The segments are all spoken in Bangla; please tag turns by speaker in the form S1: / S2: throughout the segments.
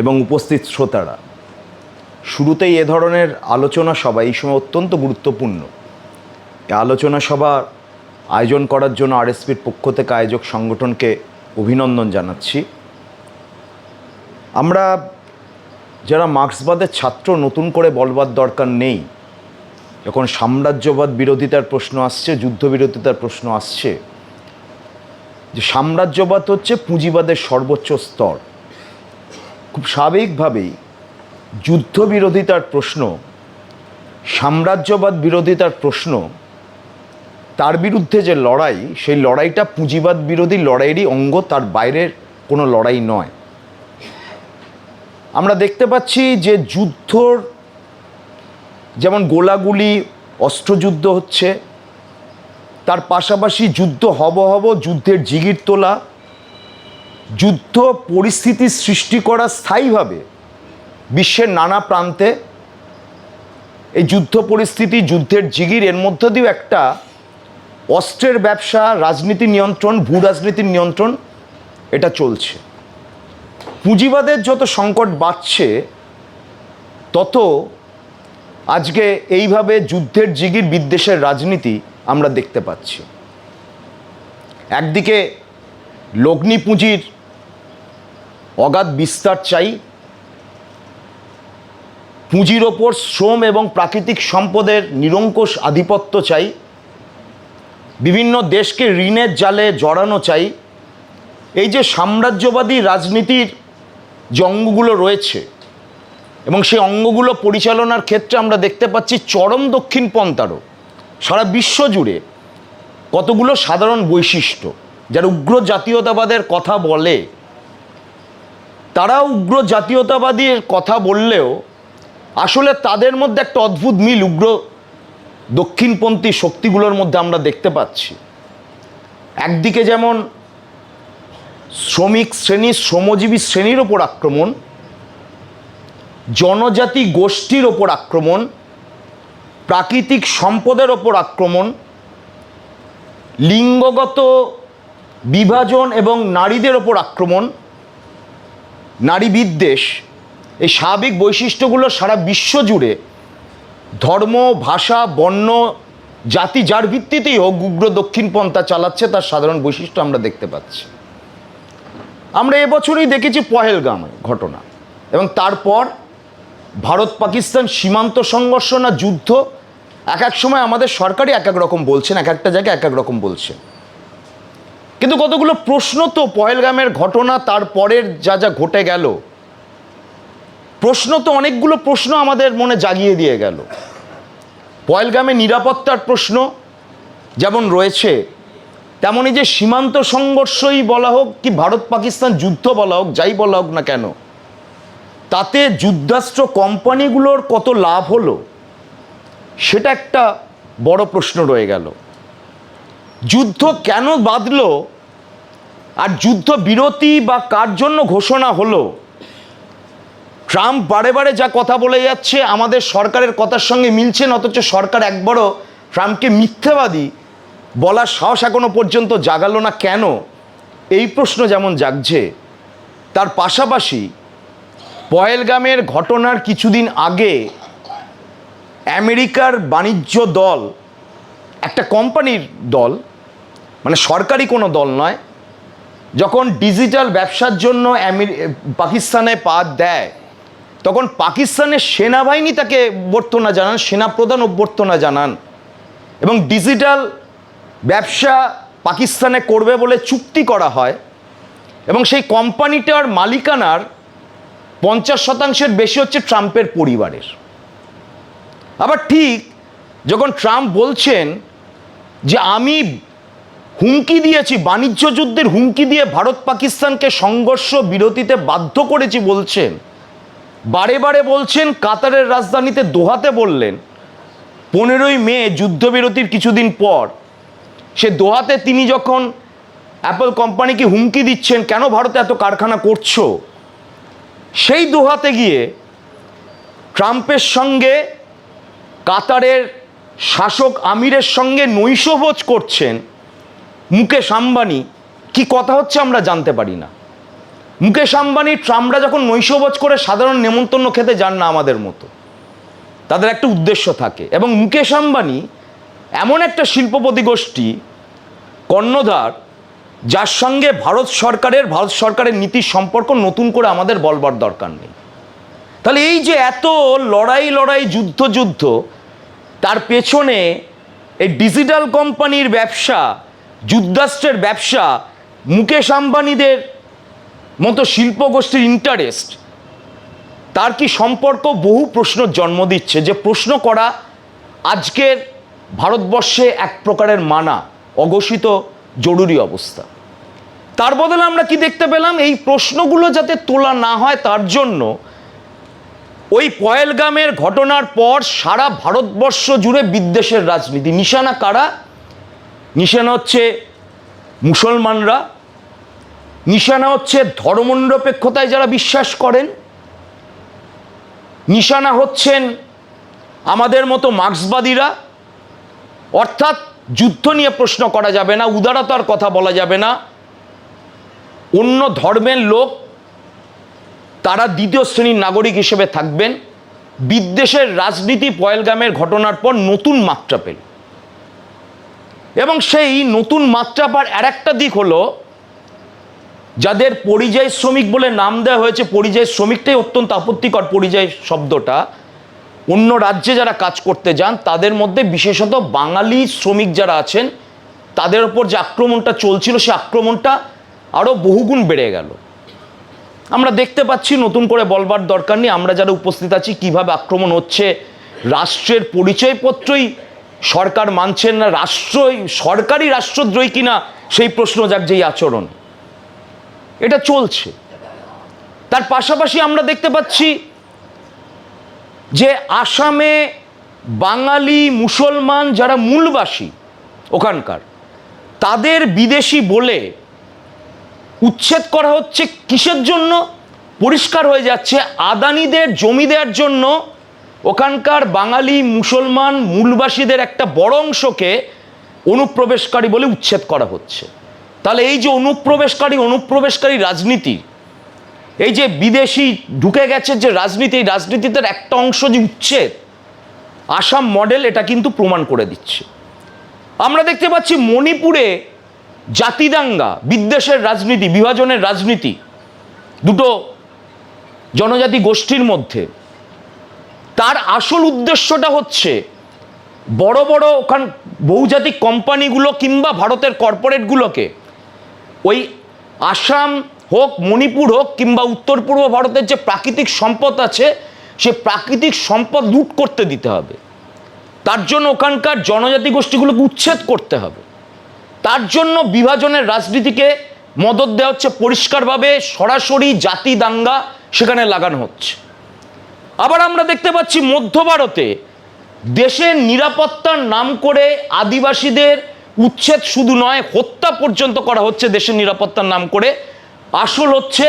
S1: এবং উপস্থিত শ্রোতারা। শুরুতেই এ ধরনের আলোচনা সভা এই সময় অত্যন্ত গুরুত্বপূর্ণ। এই আলোচনা সভা আয়োজন করার জন্য আরএসপির পক্ষ থেকে আয়োজক সংগঠনকে অভিনন্দন জানাচ্ছি। আমরা যারা মার্ক্সবাদের ছাত্র, নতুন করে বলবার দরকার নেই। যখন সাম্রাজ্যবাদ বিরোধিতার প্রশ্ন আসছে যুদ্ধ বিরোধিতার প্রশ্ন আসছে, যে সাম্রাজ্যবাদ হচ্ছে পুঁজিবাদের সর্বোচ্চ স্তর। খুব স্বাভাবিকভাবেই যুদ্ধ বিরোধিতার প্রশ্ন, সাম্রাজ্যবাদ বিরোধিতার প্রশ্ন, তার বিরুদ্ধে যে লড়াই, সেই লড়াইটা পুঁজিবাদ বিরোধী লড়াইয়েরই অঙ্গ, তার বাইরের কোনো লড়াই নয়। আমরা দেখতে পাচ্ছি যে যুদ্ধর যেমন গোলাগুলি, অস্ত্রযুদ্ধ হচ্ছে, তার পাশাপাশি যুদ্ধ হব হব, যুদ্ধের জিগির তোলা যুদ্ধ পরিস্থিতি সৃষ্টি করা স্থায়ীভাবে বিশ্বের নানা প্রান্তে এই যুদ্ধ পরিস্থিতি, যুদ্ধের জিগির, এর মধ্য দিয়েও একটা অস্ত্রের ব্যবসা, রাজনীতি নিয়ন্ত্রণ, ভূ রাজনীতির নিয়ন্ত্রণ, এটা চলছে। পুঁজিবাদের যত সংকট বাড়ছে, তত আজকে এইভাবে যুদ্ধের জিগির বিদ্বেষের রাজনীতি আমরা দেখতে পাচ্ছি। একদিকে লগ্নি পুঁজির অগাধ বিস্তার চাই। পুঁজির ওপর শ্রম এবং প্রাকৃতিক সম্পদের নিরঙ্কুশ আধিপত্য চাই। বিভিন্ন দেশকে ঋণের জালে জড়ানো চাই। এই যে সাম্রাজ্যবাদী রাজনীতির যে অঙ্গগুলো রয়েছে এবং সেই অঙ্গগুলো পরিচালনার ক্ষেত্রে আমরা দেখতে পাচ্ছি চরম দক্ষিণপন্থারও সারা বিশ্ব জুড়ে কতগুলো সাধারণ বৈশিষ্ট্য, যারা উগ্র জাতীয়তাবাদের কথা বলে তারা উগ্র জাতীয়তাবাদীর কথা বললেও আসলে তাদের মধ্যে একটা অদ্ভুত মিল উগ্র দক্ষিণপন্থী শক্তিগুলোর মধ্যে আমরা দেখতে পাচ্ছি। একদিকে যেমন শ্রমিক শ্রেণি, শ্রমজীবী শ্রেণির ওপর আক্রমণ, জনজাতি গোষ্ঠীর ওপর আক্রমণ, প্রাকৃতিক সম্পদের ওপর আক্রমণ, লিঙ্গগত বিভাজন এবং নারীদের ওপর আক্রমণ নারী বিদ্বেষ এই স্বাভাবিক বৈশিষ্ট্যগুলো সারা বিশ্ব জুড়ে ধর্ম, ভাষা, বর্ণ, জাতি, যার ভিত্তিতেই হোক উগ্র দক্ষিণপন্থা চালাচ্ছে, তার সাধারণ বৈশিষ্ট্য আমরা দেখতে পাচ্ছি। আমরা এবছরই দেখেছি পহেলগামে ঘটনা এবং তারপর ভারত পাকিস্তান সীমান্ত সংঘর্ষ না যুদ্ধ, এক এক সময় আমাদের সরকারই এক এক রকম বলছেন, এক একটা জায়গায় এক এক রকম বলছেন। কিন্তু কতগুলো প্রশ্ন তো পহেলগামের ঘটনা তারপরের যা যা ঘটে গেল। প্রশ্ন তো অনেকগুলো প্রশ্ন আমাদের মনে জাগিয়ে দিয়ে গেল। পয়েলগামে নিরাপত্তার প্রশ্ন যেমন রয়েছে তেমনই যে সীমান্ত সংঘর্ষই বলা হোক কি ভারত পাকিস্তান যুদ্ধ বলা হোক, যাই বলা হোক না কেন, তাতে যুদ্ধাস্ত্র কোম্পানিগুলোর কত লাভ হলো, সেটা একটা বড় প্রশ্ন রয়ে গেল। যুদ্ধ কেন বাঁধলো আর যুদ্ধ বিরতি বা কার জন্য ঘোষণা হলো? ট্রাম্প বারে বারে যা কথা বলে যাচ্ছে, আমাদের সরকারের কথার সঙ্গে মিলছে না, অথচ সরকার একবারও ট্রাম্পকে মিথ্যাবাদী বলার সাহস এখনও পর্যন্ত জাগালো না কেন? এই প্রশ্ন যেমন জাগছে, তার পাশাপাশি পয়েলগামের ঘটনার কিছুদিন আগে আমেরিকার বাণিজ্য দল, একটা কোম্পানির দল মানে সরকারি কোনো দল নয় যখন ডিজিটাল ব্যবসার জন্য পাকিস্তানে পা দেয়, তখন পাকিস্তানের সেনাবাহিনী তাকে অভ্যর্থনা জানান, সেনাপ্রধান অভ্যর্থনা জানান। এবং ডিজিটাল ব্যবসা পাকিস্তানে করবে বলে চুক্তি করা হয়। এবং সেই কোম্পানিটার মালিকানার পঞ্চাশ শতাংশের বেশি হচ্ছে ট্রাম্পের পরিবারের। আবার ঠিক যখন ট্রাম্প বলছেন যে, আমি হুমকি দিয়েছি, বাণিজ্য যুদ্ধের হুমকি দিয়ে ভারত পাকিস্তানকে সংঘর্ষ বিরতিতে বাধ্য করেছি বলছেন। বারে বারে বলছেন, কাতারের রাজধানীতে দোহাতে বললেন। পনেরোই মে যুদ্ধবিরতির কিছুদিন পর, সে দোহাতে তিনি যখন অ্যাপল কোম্পানিকে হুমকি দিচ্ছেন, কেন ভারতে এত কারখানা করছ? সেই দোহাতে গিয়ে ট্রাম্পের সঙ্গে, কাতারের শাসক আমিরের সঙ্গে নৈশভোজ করছেন। মুকেশ আম্বানি, কি কথা হচ্ছে আমরা জানতে পারি না। মুকেশ আম্বানি ট্রাম্পরা যখন নৈশভোজ করে সাধারণ নেমন্তন্ন খেতে যান না আমাদের মতো। তাদের একটা উদ্দেশ্য থাকে এবং মুকেশ আম্বানি এমন একটা শিল্পপতি গোষ্ঠী, কর্ণধার, যার সঙ্গে ভারত সরকারের ভারত সরকারের নীতির সম্পর্ক নতুন করে আমাদের বলবার দরকার নেই। তাহলে এই যে এত লড়াই লড়াই, যুদ্ধ যুদ্ধ, তার পেছনে এই ডিজিটাল কোম্পানির ব্যবসা যুদ্ধাস্ত্রের ব্যবসা, মুকেশ আম্বানিদের মতো শিল্প গোষ্ঠীর ইন্টারেস্ট তার কি সম্পর্ক? বহু প্রশ্ন জন্ম দিচ্ছে। যে প্রশ্ন করা আজকের ভারতবর্ষে এক প্রকারের মানা, অঘোষিত, জরুরি অবস্থা। তার বদলে আমরা কি দেখতে পেলাম? এই প্রশ্নগুলো যাতে তোলা না হয়, তার জন্য ওই পয়েলগামের ঘটনার পর সারা ভারতবর্ষ জুড়ে বিদ্বেষের রাজনীতি। নিশানা কারা? নিশানা হচ্ছে মুসলমানরা, নিশানা হচ্ছে ধর্মনিরপেক্ষতায় যারা বিশ্বাস করেন, নিশানা হচ্ছেন আমাদের মতো মার্ক্সবাদীরা। অর্থাৎ যুদ্ধ নিয়ে প্রশ্ন করা যাবে না উদারতার কথা বলা যাবে না। অন্য ধর্মের লোক, তারা দ্বিতীয় শ্রেণির নাগরিক হিসেবে থাকবেন। বিদ্বেষের রাজনীতি পয়েলগামের ঘটনার পর নতুন মাত্রা পেল। এবং সেই নতুন মাত্রা পার আর একটা দিক হলো, যাদের পরিযায়ী শ্রমিক বলে নাম দেওয়া হয়েছে, পরিযায়ী শ্রমিকটাই অত্যন্ত আপত্তিকর পরিযায়ী শব্দটা। অন্য রাজ্যে যারা কাজ করতে যান, তাদের মধ্যে বিশেষত বাঙালি শ্রমিক যারা আছেন, তাদের ওপর যে আক্রমণটা চলছিল সে আক্রমণটা আরও বহুগুণ বেড়ে গেল। আমরা দেখতে পাচ্ছি নতুন করে বলবার দরকার নেই, আমরা যারা উপস্থিত আছি, কীভাবে আক্রমণ হচ্ছে, রাষ্ট্রের পরিচয়পত্রই সরকার মানছেন না, রাষ্ট্রই সরকারি রাষ্ট্রদ্রোহী কিনা সেই প্রশ্ন যাক যেই আচরণ। এটা চলছে। তার পাশাপাশি আমরা দেখতে পাচ্ছি যে আসামে বাঙালি মুসলমান যারা মূলবাসী ওখানকার, তাদের বিদেশি বলে উচ্ছেদ করা হচ্ছে কিসের জন্য? পরিষ্কার হয়ে যাচ্ছে, আদানিদের জমি দেওয়ার জন্য ওখানকার বাঙালি মুসলমান মূলবাসীদের একটা বড় অংশকে অনুপ্রবেশকারী বলে উচ্ছেদ করা হচ্ছে। তাহলে এই যে অনুপ্রবেশকারী অনুপ্রবেশকারী রাজনীতি, এই যে বিদেশি ঢুকে গেছে যে রাজনীতি, এই রাজনীতিতে একটা অংশ যে উচ্ছেদ, আসাম মডেল এটা কিন্তু প্রমাণ করে দিচ্ছে। আমরা দেখতে পাচ্ছি মণিপুরে জাতিদাঙ্গা, বিদ্বেষের রাজনীতি, বিভাজনের রাজনীতি, দুটো জনজাতি গোষ্ঠীর মধ্যে তার আসল উদ্দেশ্যটা হচ্ছে বড় বড় ওখান বহুজাতিক কোম্পানিগুলো কিংবা ভারতের কর্পোরেটগুলোকে ওই আসাম হোক, মণিপুর হোক কিংবা উত্তর পূর্ব ভারতের যে প্রাকৃতিক সম্পদ আছে, সে প্রাকৃতিক সম্পদ লুট করতে দিতে হবে। তার জন্য ওখানকার জনজাতি গোষ্ঠীগুলোকে উচ্ছেদ করতে হবে। তার জন্য বিভাজনের রাজনীতিকে মদত দেওয়া হচ্ছে, পরিষ্কারভাবে সরাসরি জাতি দাঙ্গা সেখানে লাগানো হচ্ছে। আবার আমরা দেখতে পাচ্ছি মধ্য ভারতে দেশের নিরাপত্তার নাম করে আদিবাসীদের উচ্ছেদ শুধু নয়, হত্যা পর্যন্ত করা হচ্ছে দেশের নিরাপত্তার নাম করে। আসল হচ্ছে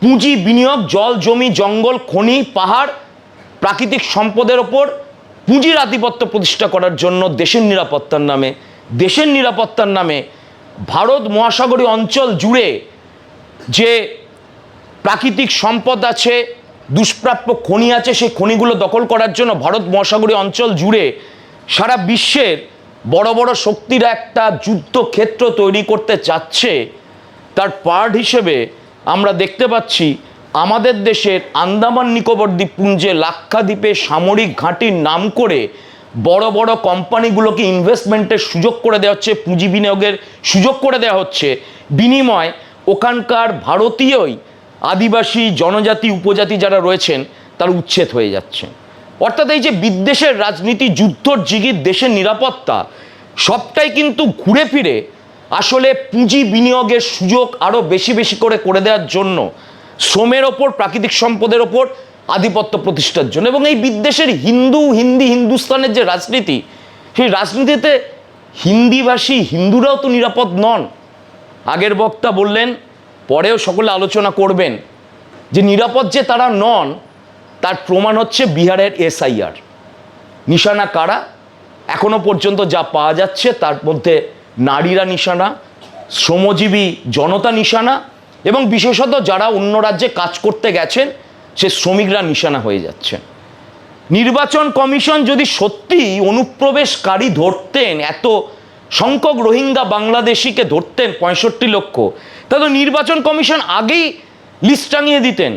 S1: পুঁজি বিনিয়োগ, জল, জমি, জঙ্গল, খনি, পাহাড়, প্রাকৃতিক সম্পদের ওপর পুঁজির আধিপত্য প্রতিষ্ঠা করার জন্য দেশের নিরাপত্তার নামে, দেশের নিরাপত্তার নামে ভারত মহাসাগরীয় অঞ্চল জুড়ে যে প্রাকৃতিক সম্পদ আছে দুষ্প্রাপ্য খনি আছে, সেই খনিগুলো দখল করার জন্য ভারত মহাসাগরীয় অঞ্চল জুড়ে সারা বিশ্বের বড় বড় শক্তিরা একটা যুদ্ধক্ষেত্র তৈরি করতে চাচ্ছে। তার পার্ট হিসেবে আমরা দেখতে পাচ্ছি, আমাদের দেশের আন্দামান নিকোবর দ্বীপপুঞ্জে লাক্ষাদ্বীপে সামরিক ঘাঁটির নাম করে বড় বড় কোম্পানিগুলোকে ইনভেস্টমেন্টের সুযোগ করে দেওয়া হচ্ছে, পুঁজি বিনিয়োগের সুযোগ করে দেওয়া হচ্ছে। বিনিময় ওখানকার ভারতীয়ই আদিবাসী, জনজাতি, উপজাতি যারা রয়েছেন, তারা উচ্ছেদ হয়ে যাচ্ছে। অর্থাৎ এই যে বিদ্বেষের রাজনীতি, যুদ্ধর জিগির দেশের নিরাপত্তা, সবটাই কিন্তু ঘুরে ফিরে আসলে পুঁজি বিনিয়োগের সুযোগ আরও বেশি বেশি করে করে দেওয়ার জন্য শ্রমের ওপর, প্রাকৃতিক সম্পদের ওপর আধিপত্য প্রতিষ্ঠার জন্য। এবং এই বিদ্বেষের হিন্দু, হিন্দি, হিন্দুস্তানের যে রাজনীতি, সেই রাজনীতিতে হিন্দিভাষী হিন্দুরাও তো নিরাপদ নন। আগের বক্তা বললেন পরেও সকলে আলোচনা করবেন যে নিরাপদ যে তারা নন, তার প্রমাণ হচ্ছে বিহারের এসআইআর। নিশানা কারা? এখনও পর্যন্ত যা পাওয়া যাচ্ছে, তার মধ্যে নারীরা নিশানা, শ্রমজীবী জনতা নিশানা এবং বিশেষত যারা অন্য রাজ্যে কাজ করতে গেছেন, সে শ্রমিকরা নিশানা হয়ে যাচ্ছেন। নির্বাচন কমিশন যদি সত্যি অনুপ্রবেশকারী ধরতেন, এত সংখ্যক রোহিঙ্গা বাংলাদেশিকে ধরতেন পঁয়ষট্টি লক্ষ তাহলে নির্বাচন কমিশন আগেই লিস্ট টাঙিয়ে দিতেন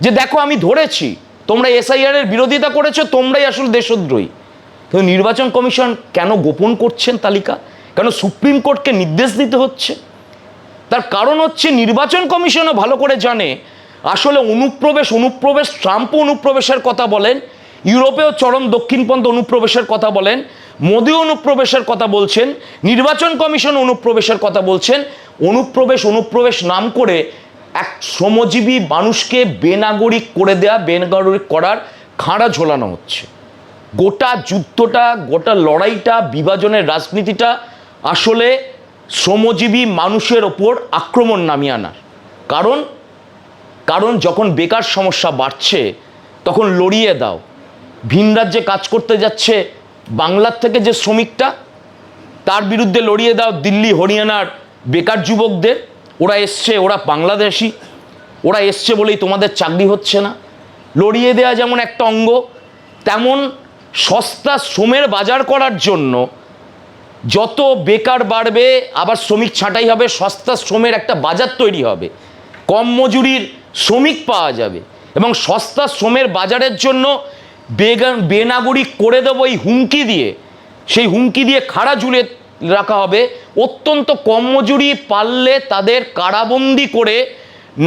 S1: যে দেখো আমি ধরেছি, তোমরা এসআইআর এর বিরোধিতা করেছ, তোমরাই আসল দেশদ্রোহী। তো নির্বাচন কমিশন কেন গোপন করছেন তালিকা? কেন সুপ্রিম কোর্টকে নির্দেশ দিতে হচ্ছে? তার কারণ হচ্ছে নির্বাচন কমিশনও ভালো করে জানে, আসলে অনুপ্রবেশ অনুপ্রবেশ, ট্রাম্পও অনুপ্রবেশের কথা বলেন ইউরোপেও চরম দক্ষিণপন্থ অনুপ্রবেশের কথা বলেন, মোদী অনুপ্রবেশের কথা বলছেন, নির্বাচন কমিশন অনুপ্রবেশের কথা বলছেন, অনুপ্রবেশ অনুপ্রবেশ নাম করে এক শ্রমজীবী মানুষকে বেনাগরিক করে দেয়া, বেনাগরিক করার খাঁড়া ঝোলানো হচ্ছে। গোটা যুদ্ধটা, গোটা লড়াইটা, বিভাজনের রাজনীতিটা আসলে শ্রমজীবী মানুষের ওপর আক্রমণ নামিয়ে আনার। কারণ কারণ যখন বেকার সমস্যা বাড়ছে, তখন লড়িয়ে দাও ভিন রাজ্যে কাজ করতে যাচ্ছে বাংলার থেকে যে শ্রমিকটা, তার বিরুদ্ধে লড়িয়ে দাও দিল্লি, হরিয়ানার বেকার যুবকদের। ওরা এসছে, ওরা বাংলাদেশি, ওরা এসছে বলেই তোমাদের চাকরি হচ্ছে না। লড়িয়ে দেওয়া যেমন একটা অঙ্গ, তেমন সস্তা শ্রমের বাজার করার জন্য যত বেকার বাড়বে, আবার শ্রমিক ছাঁটাই হবে, সস্তা শ্রমের একটা বাজার তৈরি হবে। কম মজুরির শ্রমিক পাওয়া যাবে এবং সস্তা শ্রমের বাজারের জন্য বেগা বেনাগরিক করে দেবো এই হুমকি দিয়ে। সেই হুমকি দিয়ে খাড়া ঝুলে রাখা হবে। অত্যন্ত কম মজুরি পারলে তাদের কারাবন্দি করে,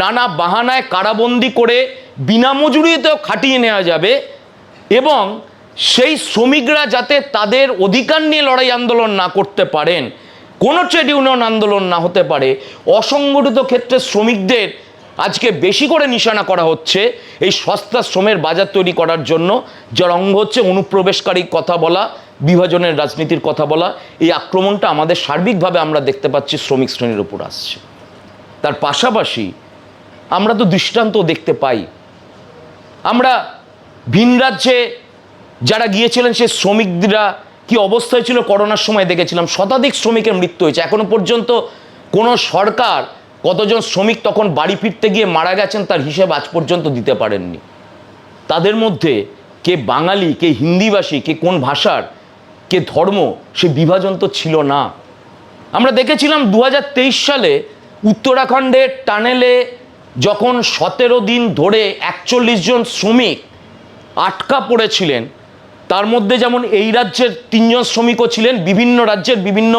S1: নানা বাহানায় কারাবন্দি করে বিনা মজুরিতেও খাটিয়ে নেওয়া যাবে এবং সেই শ্রমিকরা যাতে তাদের অধিকার নিয়ে লড়াই আন্দোলন না করতে পারেন, কোনো ট্রেড ইউনিয়ন আন্দোলন না হতে পারে, অসংগঠিত ক্ষেত্রে শ্রমিকদের আজকে বেশি করে নিশানা করা হচ্ছে এই সস্তা শ্রমের বাজার তৈরি করার জন্য, যার অঙ্গ হচ্ছে অনুপ্রবেশকারী কথা বলা, বিভাজনের রাজনীতির কথা বলা। এই আক্রমণটা আমাদের সার্বিকভাবে আমরা দেখতে পাচ্ছি শ্রমিক শ্রেণির উপর আসছে। তার পাশাপাশি আমরা তো দৃষ্টান্ত দেখতে পাই। আমরা ভিন রাজ্যে যারা গিয়েছিলেন, সেই শ্রমিকরা কি অবস্থায় ছিল? করোনার সময় দেখেছিলাম। শতাধিক শ্রমিকের মৃত্যু হয়েছে। এখনও পর্যন্ত কোনো সরকার কতজন শ্রমিক তখন বাড়ি ফিরতে গিয়ে মারা গেছেন তার হিসেব আজ পর্যন্ত দিতে পারেননি। তাদের মধ্যে কে বাঙালি, কে হিন্দিভাষী, কে কোন ভাষার, কে ধর্ম, সে বিভাজন তো ছিল না। আমরা দেখেছিলাম দু হাজার তেইশ সালে উত্তরাখণ্ডের টানেলে যখন সতেরো দিন ধরে একচল্লিশ জন শ্রমিক আটকা পড়েছিলেন, তার মধ্যে যেমন এই রাজ্যের তিনজন শ্রমিকও ছিলেন, বিভিন্ন রাজ্যের বিভিন্ন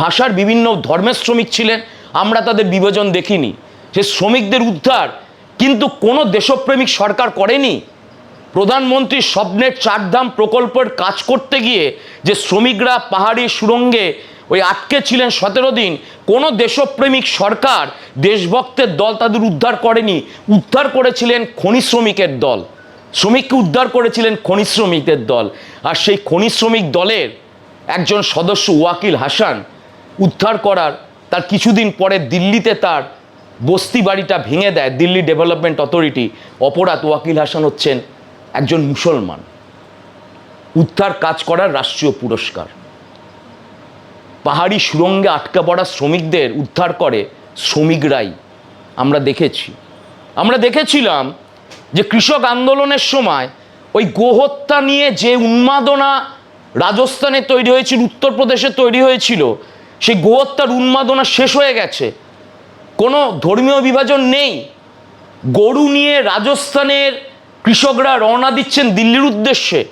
S1: ভাষার বিভিন্ন ধর্মের শ্রমিক ছিলেন আমরা তাদের বিভাজন দেখিনি। সে শ্রমিকদের উদ্ধার। কিন্তু কোনো দেশপ্রেমিক সরকার করেনি। প্রধানমন্ত্রীর স্বপ্নের চারধাম প্রকল্পের কাজ করতে গিয়ে যে শ্রমিকরা পাহাড়ি সুরঙ্গে ওই আটকে ছিলেন সতেরো দিন, কোনো দেশপ্রেমিক সরকার দেশভক্তের দল তাদের উদ্ধার করেনি। উদ্ধার করেছিলেন খনি শ্রমিকের দল। শ্রমিককে উদ্ধার করেছিলেন খনি শ্রমিকদের দল। আর সেই খনি শ্রমিক দলের একজন সদস্য ওয়াকিল হাসান উদ্ধার করার তার কিছুদিন পরে দিল্লিতে তার বস্তি বাড়িটা ভেঙে দেয়, দিল্লি ডেভেলপমেন্ট অথরিটি অপরাধ ওয়াকিল হাসান হচ্ছেন একজন মুসলমান। উদ্ধার কাজ করার রাষ্ট্রীয় পুরস্কার। পাহাড়ি সুরঙ্গে আটকা পড়া শ্রমিকদের উদ্ধার করে শ্রমিকরাই। আমরা দেখেছি। আমরা দেখেছিলাম যে কৃষক আন্দোলনের সময় ওই গোহত্যা নিয়ে যে উন্মাদনা রাজস্থানে তৈরি হয়েছিল, উত্তরপ্রদেশে তৈরি হয়েছিল সেই গোহত্যার উন্মাদনা শেষ হয়ে গেছে। কোনো ধর্মীয় বিভাজন নেই। গরু নিয়ে রাজস্থানের কৃষকরা রওনা দিচ্ছেন দিল্লির উদ্দেশ্যে।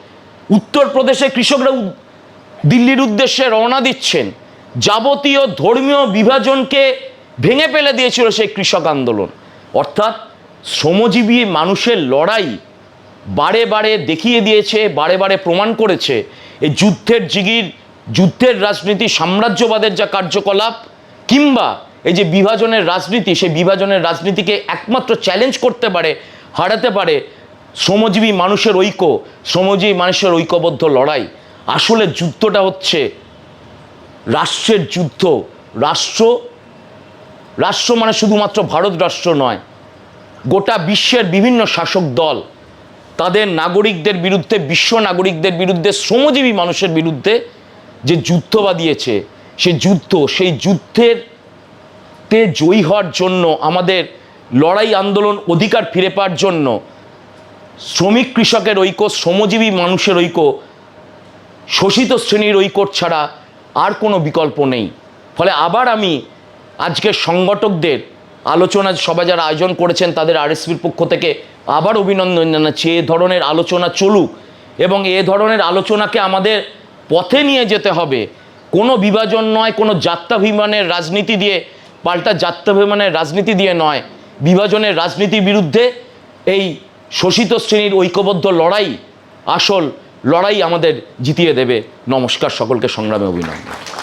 S1: উত্তরপ্রদেশে কৃষকরা দিল্লির উদ্দেশ্যে রওনা দিচ্ছেন। যাবতীয় ধর্মীয় বিভাজনকে ভেঙে ফেলে দিয়েছিল সেই কৃষক আন্দোলন। অর্থাৎ শ্রমজীবী মানুষের লড়াই বারে বারে দেখিয়ে দিয়েছে, বারে বারে প্রমাণ করেছে। এই যুদ্ধের জিগির যুদ্ধের রাজনীতি, সাম্রাজ্যবাদের যা কার্যকলাপ, কিংবা এই যে বিভাজনের রাজনীতি, সেই বিভাজনের রাজনীতিকে একমাত্র চ্যালেঞ্জ করতে পারে, হারাতে পারে শ্রমজীবী মানুষের ঐক্য, শ্রমজীবী মানুষের ঐক্যবদ্ধ লড়াই। আসলে যুদ্ধটা হচ্ছে রাষ্ট্রের যুদ্ধ। রাষ্ট্র রাষ্ট্র মানে শুধুমাত্র ভারত রাষ্ট্র নয়, গোটা বিশ্বের বিভিন্ন শাসক দল, তাদের নাগরিকদের বিরুদ্ধে, বিশ্ব নাগরিকদের বিরুদ্ধে, শ্রমজীবী মানুষের বিরুদ্ধে যে যুদ্ধ বাদিয়েছে সে যুদ্ধ, সেই যুদ্ধের তে জয়ী হওয়ার জন্য, আমাদের লড়াই আন্দোলন অধিকার ফিরে পাওয়ার জন্য, শ্রমিক কৃষকের ঐক্য, শ্রমজীবী মানুষের ঐক্য, শোষিত শ্রেণির ঐক্য ছাড়া আর কোনো বিকল্প নেই। ফলে আবার আমি আজকের সংগঠকদের আলোচনা সবাই যারা আয়োজন করেছেন, তাদের আরএসপির পক্ষ থেকে আবার অভিনন্দন জানাচ্ছি। এ ধরনের আলোচনা চলুক এবং এ ধরনের আলোচনাকে আমাদের পথে নিয়ে যেতে হবে। কোনো বিভাজন নয়, কোনো যাত্রাভিমানের রাজনীতি দিয়ে, পাল্টা যাত্রাভিমানের রাজনীতি দিয়ে নয়। বিভাজনের রাজনীতির বিরুদ্ধে এই শোষিত শ্রেণির ঐক্যবদ্ধ লড়াই, আসল লড়াই আমাদের জিতিয়ে দেবে। নমস্কার, সকলকে সংগ্রামে অভিনন্দন।